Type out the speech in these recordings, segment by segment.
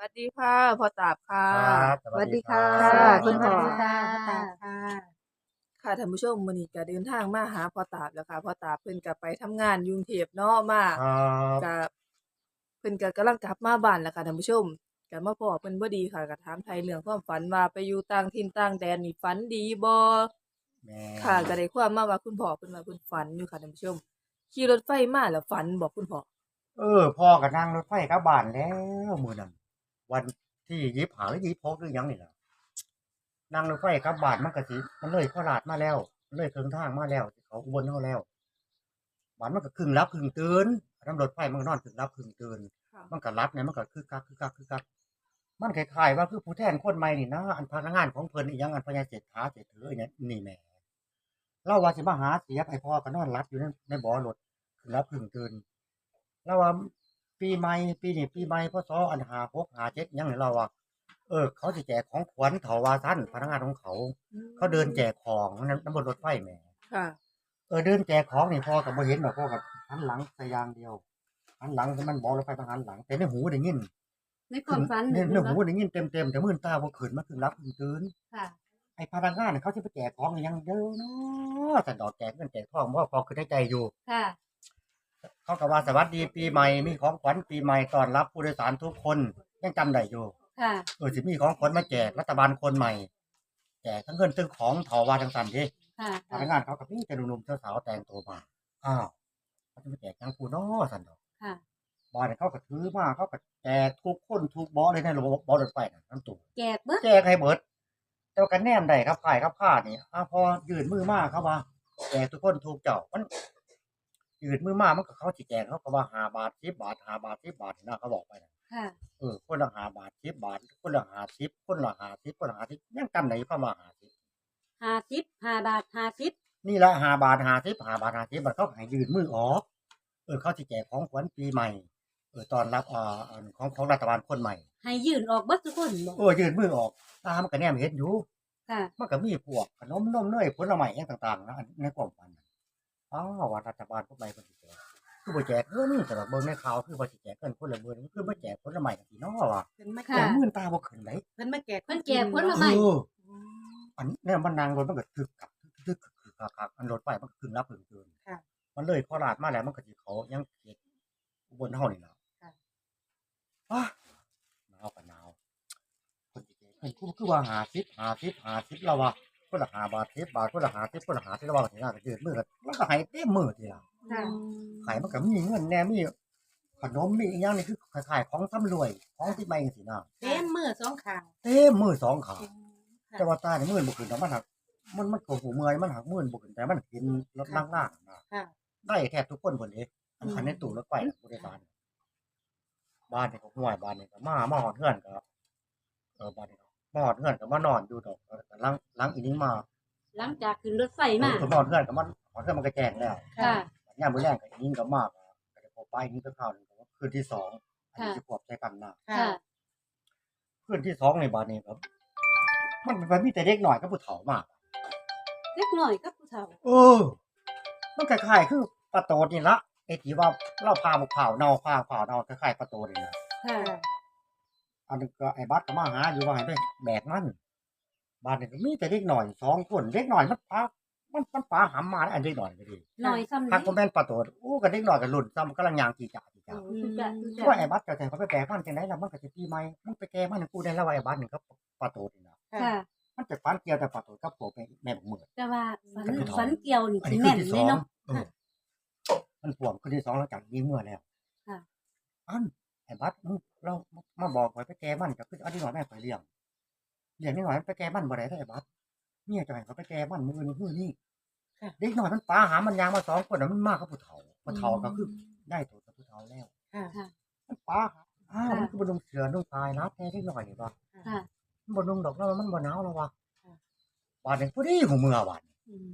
วัสดีค่ะพ่อตาบค่ะ ครับสวัสดีค่ะรับคุณพ่อสวัสดีค่ะค่ะค่ะท่านผู้ชมมื้อนี้ก็เดินทางมาหาพ่อตาบแล้วค่ะพ่อตาบเพิ่นก็ไปทำงานอยู่กรุงเทพเนาะมาครับก็เพิ่นก็กำลังกลับมาบ้านแล้วค่ะท่านผู้ชมก็มาพ้อเพิ่นบ่ดีค่ะก็ถามไทยเรื่องความฝันว่าไปอยู่ต่างถิ่นต่างแดนนี่ฝันดีบ่แม่ค่ะก็ได้ความมาว่าคุณพ่อเพิ่นว่าเพิ่นฝันอยู่ค่ะท่านผู้ชม ขี่รถไฟมาแล้วฝันบอกคุณพ่อ เออพ่อก็นั่งรถไฟกลับบ้านแล้วมื้อนั้น วันที่ยี่สิบห้าหรือยี่สิบหกหรือหยังนี่ล่ะนั่งรถไฟกลับบ้านมันก็สิมันเลยโคราชมาแล้วมันเลยครึ่งทางมาแล้ว เขาอุบลเฮาแล้วบ้านมันก็ครึ่งรับครึ่งตื่นน้ำรถไฟมันก็นอนครึ่งรับครึ่งตื่นค่ะมันก็รับเนี่ยมันก็คือคักคือคักคือคักมันคล้ายๆว่าคือผู้แทนคนใหม่นี่นะอันพนักงานของเพิ่นอีหยังอันพญาเศรษฐาเศรษฐีอเนี่ยนี่แหม่เราว่าสิมาหาเสียบให้พ่อก็นอนรับอยู่ในในบ่อรถครึ่งรับครึ่งตื่นเราว่า ปีใหม่ปีนี้ปีใหม่พศอันหาหกหาเจ็ดยังนี่เราว่าเออ เขาสิแจกของขวัญเถาว่าท่านพนักงานของเขา เขาเดินแจกของนั่นบนรถไฟแหม่ค่ะ เออเดินแจกของนี่พ่อกับบ่เห็นหรอกพ่อกับหันหลังใส่อยางเดียวหันหลังแต่มันบอกรถไฟต้องหันหลัง แต่ในหูได้ยินในความฝันในในหูได้ยินเต็มเต็มๆแต่มื่นตาบ่ขึ้นมาขึ้นรับขึ้นตื่นค่ะไอ้พนักงานน่ะเขาจะไปแจกของอยังเดียวเนาะแต่ดอกแจกเงินแจกทองว่าพอคือได้ใจอยู่ค่ะ เขาก็ว่าสวัสดีปีใหม่มีของขวัญปีใหม่ต้อนรับผู้โดยสารทุกคนยังจำได้อยู่ค่ะเออสิมีของขวัญมาแจกรัฐบาลคนใหม่แจกทั้งเงินทั้งของเถาว่าทั้งสันเดิค่ะพนักงานเขากับพี่จะหนุ่มๆสาวๆแต่งตัวมาอ้าวเขาจะมาแจกยังผู้น้อสันดอกค่ะบอลเขาก็ถือมาเขาก็แจกทุกคนทุกบอเลยในระบบบอลรถไฟน่ะทั้งตัวแจกเบิดแจกให้เบิดแต่ว่ากันแนมได้ครับขายครับผ้านี่อ่าพอยืนมือมาเขาว่าแจกทุกคนถูกเจ้ามัน ยืนมือมามันก็เขาสิแจกเขาก็ว่าหาบาทสิบบาทหาบาทสิบบาทนะเขาบอกไปนะค่ะ เออคนละหาบาทสิบบาท คนละหาสิบคนละหาสิบคนละหาสิบยังจำไหนเข้ามาหาสิบห้าสิบห้าบาทห้าสิบนี่ละหาบาทหาสิบหาบาทหาสิบมันเขาให้ยืนมือออกเออเขาสิแจกของขวัญปีใหม่เออตอนรับอ่าอันของของรัฐบาลคนใหม่ให้ยื่นออกเบิดทุกคนบอกเออยืนมือออกตามนก็แนมเห็นอยู่ค่ะ มันก็มีพวกขนมนมเนยผลไม้อย่างต่างๆนะอันในความฝันน่ะ อ้าวว่ารัฐบาลพวกใหม่เพิ่นสิแจกคือบ่แจกเงินแต่ว่าเบิ่งในข่าวคือบ่สิแจกเงินคนละเบิ่งคือบ่แจกผลไม้จังซี่เนาะว่าเพิ่นมาค่ะแต่แจกมื่นตาบ่ขึ้นเลยเพิ่นมาแจกเพิ่นแจกผลไม้เอออันเนี่ยมันนางรถมันก็ทึกกับทึกๆคือคักๆอันรถไฟมันก็ขึ้นรับขึ้นเกินค่ะ มันเลยโคราชมาแล้วมันก็สิเขายังเขตอุบลเฮานี่ล่ะค่ะว้าหนาวก็หนาวคนสิแจกเงินคือคือว่า50 50 50แล้วว่าคนละ5บาท10บาทคนละ50คนละ50แล้วว่าสิน่าก็ยืดมือกัน มันก็ให้เต็มมือทีละค่ะขายมันก็มีเงินแหน่มีขนมมีอีกอย่างนี่คือขายของสำรวยของที่ใหม่จังซี่นะเต็มมือสองข้างเต็มมือสองขาค่ะแต่ว่าตาเนี่ยมือบ่ขึ้นแต่มันหักมันมันก็หูเมื่อยมันหักมือบ่ขึ้นแต่มันเห็นรถล่างๆนะค่ะ ได้แทบทุกคนพุ่นเด้อันคันในตู้รถไฟน่ะผู้โดยสารบ้านนี่ก็ห่วยบ้านนี่ก็มามาฮอดเฮือนก็เออบ้านนี่ก็มาฮอดเฮือนก็มานอนอยู่ดอกเออก็หลังหลังอีนึงมา หลังจากขึ้นรถไฟมาเออมาฮอดเฮือนก็มันฮอดเฮือนมันก็แจ้งแล้วค่ะยามมื้อแรงก็อีนึงก็มาก็ก็ได้พอไปอีนึงก็เข้านึงก็คืนที่สองอันนี้ค่ะสิควบใช้กันนะค่ะค่ะ คืนที่สองในบ้านนี้ครับ มันมันมีแต่เด็กหน่อยกับผู้เฒ่ามากเล็กน้อยกับผู้เฒ่าเออมันคล้ายๆคือปลาโตดนี่ละไอ้ที่ว่าเราพาบุกเผาเน่าพาเผาเน่าคล้ายๆปลาโตดนี่นะค่ะอันนึงก็ไอ้บัสก็มาหาอยู่ว่าให้ไปแบกมัน บ้านนี่ก็มีแต่เด็กหน่อยสองคนเด็กหน่อยมันปลามันมันปลาหำมาแล้วอันเด็กหน่อยก็ดีหน่อยซ้ำถ้านี้ก็แม่นปลาโตดโอ้ก็เด็กหน่อยก็หลุนซ้ำกำลังยางจีจ่าจีจ่าคือจะคือจะว่าไอ้บัสจะแต่เขาไปแบกมันจังไดล่ะมันก็สิปีใหม่มันไปแก้มันกูได้แล้วว่าไอ้บัสนี่ก็ปลาโตดนี่นะค่ะมันจะฟันเกี่ยวแต่ปลาโตดกับโผแม่แม่บักมือแต่ว่าฝันกับผู้เฒ่าฝันเกี่ยวนี่อันสินี้แม่คืนนที่สองเลยเนาะเออมันพ่วงคืนที่สองหลังจากยิงเมื่อแล้วค่ะอันไอ้บัสมึงเรามาบอกไว้ไปแก้มันก็คือเอาดีหน่อยแม่ไปเลี้ยง เลี้ยงนิดหน่อยมันไปแก้มันบ่ได้เด้อไอ้บัสเมียจะให้เขาไปแก้มันมือนี่มือนี่ค่ะ เด็กหน่อยมันปาหามันยางมาสองคนน่ะมันมากกับผู้เฒ่าผู้เฒ่าก็คือได้ตัวกับผู้เฒ่าแล้ว ค่ะ ค่ะ มันปาหาอ้าวมันคือบนลงเสือลงพายนะแท้เด็กหน่อยนี่บ่ค่ะ มันบนลงดอกแล้วมันบ่หนาวแล้ววะค่ะ บาดนี้พอดีหูเมื่อวานอืม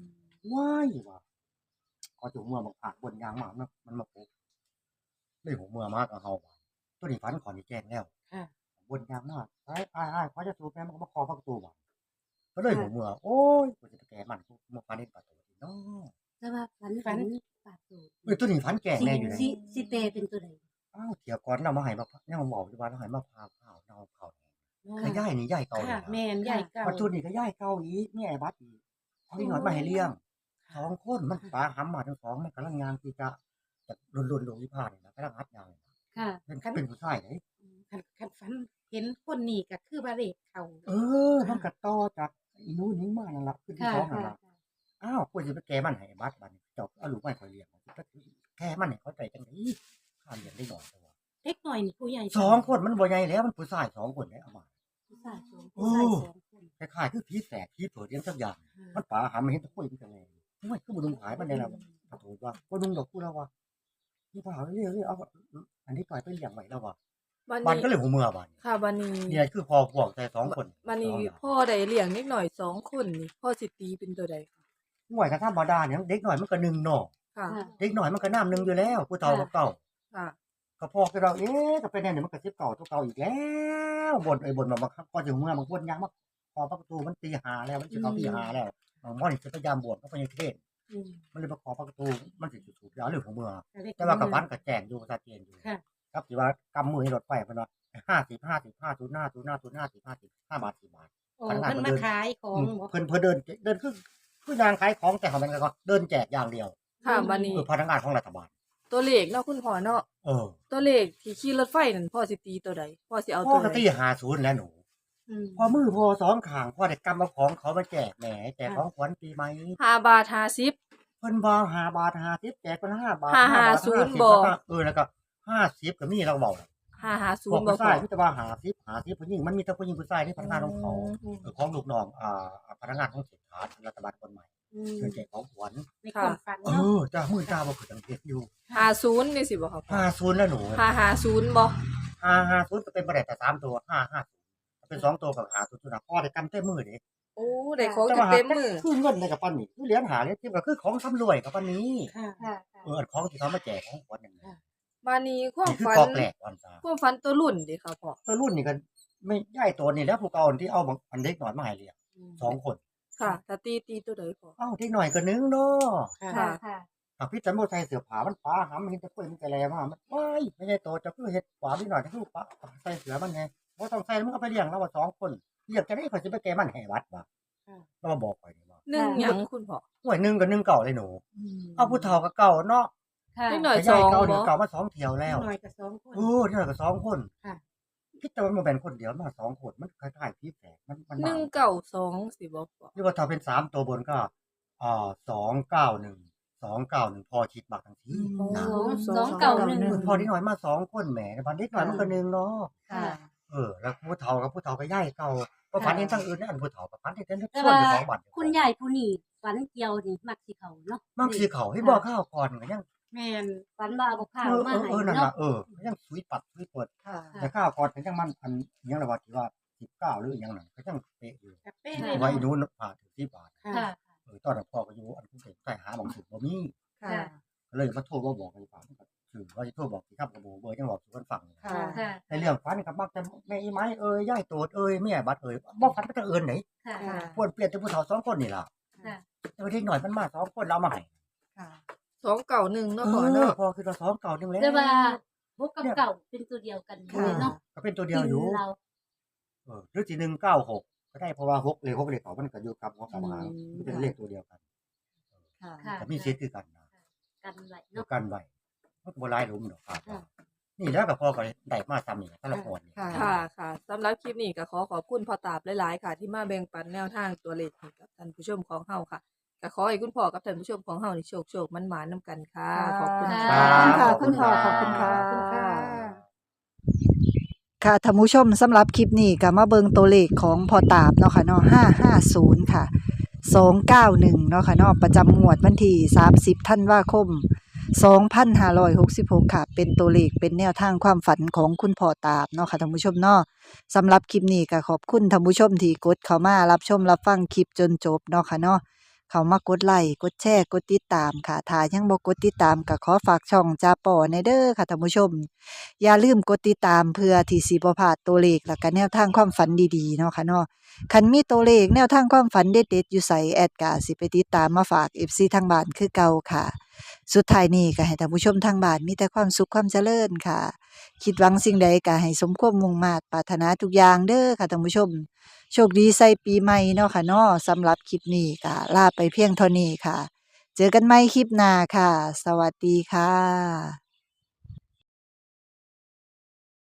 ว้ายว่ะเขาจะหูเมื่อมาผ่านบนยางมามันมันมาปุ๊บได้หูเมื่อมากกับเฮาว่ะตัวนี้ฝันก่อนนี่แจ้งแล้ว ค่ะ บนยางมากไอ้ไอ้ไอ้เขาจะสูบแม่มันก็มาคอพักตูบ่ะก็เลยหูเมื่อโอ้ยกูจะไปแก้มันกูมาฟันเล่นปลาตัวนี้เนาะแต่ว่าฝันฝัฝันนปากตูดเอ้ยตัวนี้ฝันแก่งสิแน่อยู่เลยสิสิเปลเป็นตัวใดอ้าวเถียวก่อนเรามาให้มาเนี่ยมาบอกอยู่ว่าเราให้มาพาข้าวเราก็ย่ายนี่ย่ายเก่าค่ะเลยแม่นใหญ่เก่าปัจจุบันนี่ก็ย่ายเก่าอีกนี่ไอ้บัดอีกเอาอีกหน่อยมาให้เลี้ยงสองคนมันปลาหำมาทั้งสองมันกำลังยางที่จะจะรุนรุนลงที่ผ่านนี่นะกำลังหัดยางนี่นะค่ะเป็นเป็นผู้ชายเลยคันคันฝัน เห็นคนนี่ก็คือว่าเลขเขาเออมันก็ต่อจากอีนู้นนี้มานั่นละขึ้นที่ค่ะสองนั่นค่ะละอ้าวควรจะไปแก้มันให้บัดบัดนี้เจบเอาลูกไม่คอยเลี้ยงมันก็แก้มันให้เข้าใจจังไดข้ามเลี้ยงได้หน่อยตัวเล็กหน่อยนี่ผู้ใหญ่สองคนมันบ่ใหญ่แล้วมันผู้ชายสองคนได้เอามาผู้ชายสองโอ้ผู้ชายสองคนคล้ายๆคือผีแสกผีเปิดเลี้ยงสักอย่างมันป่าหามันเห็นตะคุยมันจะแรงทำไมคือบุดุงขายมันได้แล้วปะโถว่าบุดุงดอกกูแล้วว่านี่ป่าเรื่อยๆเอาอันนี้ปล่อยไปเลี้ยงไว้แล้วว่า บัดบ้านนี้ก็เลยหัวเมื่อบ้านค่ะบัดนี้เนี่ยคือพอพวกแต่สองคนบัดนี้พ่อได้เลี้ยงนิดหน่อยสองคนนี่พ่อสิตีเป็นตัวใดคะห่วยกระทั่งบาดาเนี่ยเด็กหน่อยมันก็หนึ่งเนาะค่ะค่ะเด็กหน่อยมันก็น้ำหนึ่งอยู่แล้วผู้เฒ่ากับเก่าค่ะก็พอกับเราเอ๊ะก็เป็นแน่เนี่ยมันก็สิบเก่าตัวเก่าอีกแล้วบนไอ้บนมาบังคับก็ถึงเมื่อบางคนยังมาพอประตูมันตีหาแล้วมันจะเข้าตีหาแล้วมอนี่จะพยายามบวชก็ไปยังเทศอืมมันเลยมาขอประตูมันสิถูกยาวเรื่องของเมืองก็เลขแต่ว่ากับฟันกับแจงอยู่ชัดเจนอยู่ ค่ะครับที่ว่ากำมือให้รถไฟเพิ่นว่าห้าสิบห้าสิบห้าศูนย์ห้าศูนย์ห้าศูนย์ห้าสิบห้าสิบห้าบาทสิบบาท โอ้พนักงานเพิ่นเดิมานขายของอืมบ่ เพิ่นเพิ่นเดินเดินคือคือยางขายของแต่ของมันก็เดินแจกอย่างเดียวค่ะบัดนี้เออพนักงานของรัฐบาล ตัวเลขเนาะคุณพ่อเนาะเออตัวเลขที่ขี่รถไฟนั่นพ่อสิตีตัวใดพ่อสิเอาพ่ตัอวก็ใดตีหาศูนย์แล้วหนู อืมพอมือพอสองขางพ่อได้กำเอาของเขามาแจกแหมแจกของขวัญปีใหม่ห้าบาทห้าสิบ เพิ่นว่าห้าบาทห้าสิบแจกคนละห้าบาทห้าห้าบาทศูนย์50บอกแล้วก็เออแล้วก็ ห้าสิบก็มีเราบอกห้าห้าศูพวนกย์บ่ผู้พ่อชายที่จะว่าหาสิบหาสิบผู้หญิงมันมีแต่ผู้หญิงผู้ชายที่พนักงานของเขาเออของลูกน้องอ่าพนักงานของเศรษฐารัฐบาลคนใหม่อืมเชิญแจกของขวัญในความฝันเอเนาะอจ้ามือจ้าบ่คือจังเทศอยู่ห้าศูนย์นี่สิบ่ครับพ่อห้าศูนย์แล้วหนูห้าห้าศูนย์บ่ห้าห้าศูนย์ก็เป็นบ่ได้แต่สามตัวห้าห้าเป็นสองตัวกับหาศูนย์ตัวนะพ่อได้กำเต็มมือเด้โอ้ได้ของแต่กันว่าหาเต็มมือคือเงินในกับปันนี่คือเหรียญหาเหรียญที่ก็คือของสำรวยกับปันนี้ ค่ะค่ะ ค่ะ เอออันของที่เขามาแจกของขวัญนั่นน่ะมานี้ความนี่คือฝันกอกแหลกวันซาความฝันตัวรุ่นเดิค่ะพ่อตัวรุ่นนี่ก็ไม่ย่ายตัวนี่แล้วผู้เก่าที่เอาอันเด็กหน่อยมาให้เลี้ยงสองคน ค่ะถ้าตีตีตัวใดพ่อ เอ้าเด็กหน่อยก็นึงเนาะค่ะ ค่ะค่ะถ้าพี่จันโมใส่เสื้อผ้ามันป้าหามันเห็นแต่กล้วยมันแต่แลมามันว้ายไม่ใช่โตจะคือเฮ็ดขวานิดหน่อยจะคือป้าใส่เสื้อมันไงว่าต้องใส่มันก็ไปเลี้ยงแล้วว่าสองคนเลี้ยงจะได้เขาจะไปแก้มันให้วัดว่ะแล้วมาบอกไปนี่ว่าหนึ่งหยังคุณพ่อห่วยหนึ่งกับหนึ่งเก่าเลยหนูอืมเอาผู้เฒ่ากับเก่าเนาะ ค่ะ นิดหน่อยแต่สยาอยงเก่าบ่เดี๋ยวเก่ามาสองเที่ยวแล้ว หน่อยกับสองคนเออที่หน่อยกับสองคนค่ะ คิดแต่ว่ามันเป็นคนเดียวมาสองคนมันคล้ายๆพี่แฝดมันมันหนึ่งเก่าสองสิบ่พ่อหรือว่าถ้าเป็นสามตัวบนก็อ่าสองเก้าหนึ่งสองเก้าหนึ่งพอชิดบักทั้งทีนะสองเก่าหนึ่งเออพอนิดหน่อยมาสองคนแหมบันเด็กหน่อยมันก็หนึ่งเนาะค่ะเออ แล้วผู้เฒ่ากับผู้เฒ่าก็ย่ายเก่าก็ฝันเห็นตั้งอื่นนี่อันผู้เฒ่ากับฝันเห็นแต่แต่ส่วนว่าอยู่ของบัตรคุณยายผู้นี้ฝันเกี่ยวนี่มักสิเขาเนาะบางทีเขาให้บอกข้าวก่อนก็ยัง แม่นฝันว่าเอาข้าวเออมาเออให้เออนั่นเนาะ ล่ะเออก็ยังสวีทปัดสวีทเปิดค่ะ แต่ข้าวก่อนก็ยังมันอันยังระบาดที่ว่าสิบเก้าหรืออีกอย่างหนึ่งก็ยังเป๊ะอยู่กับเป้ค่ะเลยไว้เนาะนู้นผ่าถึงที่บาทค่ะ ค่ะ เออตอนนั้นพ่อก็อยู่อันคุณเด็กใส่หาบางสิ่งบ่มีค่ะ ก็เลยมาโทรมาบอกไปฟังคือว่าจะโทรบอกที่ครับกระโบเบอร์ยังบอกสู่กันฟังค่ะ ค่ะ ในเรื่องฝันกับมักจะแม่อีไม้เอ้ยย่ายโตดเอ้ยแม่บัดเอ้ยบ่ฝันไปแต่เอิ้นไหนค่ะ ค่ะควรเปลี่ยนเป็นผู้เฒ่าสองคนนี่ล่ะค่ะ แต่ว่าเด็กหน่อยมันมาสองคนเรามาให้ ค่ะ สองเก่าหนึ่งเนาะเอพ่ออเนาะ พอคือเราสองเก่านึงแล้วแต่ว่าพวกกับเก่าเป็นตัวเดียวกันอยู่เลยเนาะก็เป็นตัวเดียวอยู่กินเรา เออหรือที่หนึ่งเก้าหกก็ได้เพราะว่าหกเลขหกเลขเขามันก็อยู่กับหัวกับหางอืมมันเป็นเลขตัวเดียวกันค่ะค่ะแต่มีเสียคือกันนะกันไว้เดียวเนาะกันไว้มันก็บ่หลายหลุมดอกครับค่ะนี่แล้วก็พอก็ได้มาซ้ำนี่แต่ละคนนี่ค่ะค่ะ ค่ะสำหรับคลิปนี้ก็ขอขอบคุณพ่อตาบหลาย ๆ ค่ะ ที่มาแบ่งปันแนวทางตัวเลขให้กับท่านผู้ชมของเฮาค่ะ ก็ขอให้คุณพ่อกับท่านผู้ชมของเฮานี่โชคโชคมันหมานๆนำกันค่ะ ขอบคุณค่ะค่ะ ขอบคุณค่ะขอบคุณค่ะ ขอบคุณค่ะ ค่ะท่านผู้ชมสำหรับคลิปนี้ก็มาเบิงตัวเลขของพอตาบเนาะค่ะเนาะ550 ค่ะ 291 เนาะค่ะเนาะประจำงวดวันที่ 30 ธันวาคม 2566 ค่ะ เป็นตัวเลขเป็นแนวทางความฝันของคุณพ่อตาบเนาะค่ะท่านผู้ชมเนาะสำหรับคลิปนี้ก็ขอบคุณท่านผู้ชมที่กดเข้ามารับชมรับฟังคลิปจนจบเนาะค่ะเนาะ เข้ามากดไลค์กดแชร์กดติดตามค่ะถ้ายังบ่กดติดตามก็ขอฝากช่องจาปอในเด้อค่ะท่านผู้ชม อย่าลืมกดติดตามเพื่อที่สิบ่พลาดตัวเลขแล้วก็แนวทางความฝันดีๆเนาะค่ะเนาะคันมีตัวเลขแนวทางความฝันเด็ดๆอยู่ใส่แอดกาสิไปติดตามมาฝาก FC ทางบ้านคือเก่าค่ะ สุดท้ายนี้ก็ให้ท่านผู้ชมทางบ้านมีแต่ความสุขความเจริญค่ะ คิดหวังสิ่งใดก็ให้สมความมุ่งมาตรปรารถนาทุกอย่างเด้อค่ะท่านผู้ชม โชคดีใส่ปีใหม่เนาะค่ะเนาะสำหรับคลิปนี้ก็ลาไปเพียงเท่านี้ค่ะ เจอกันใหม่คลิปหน้าค่ะ สวัสดีค่ะ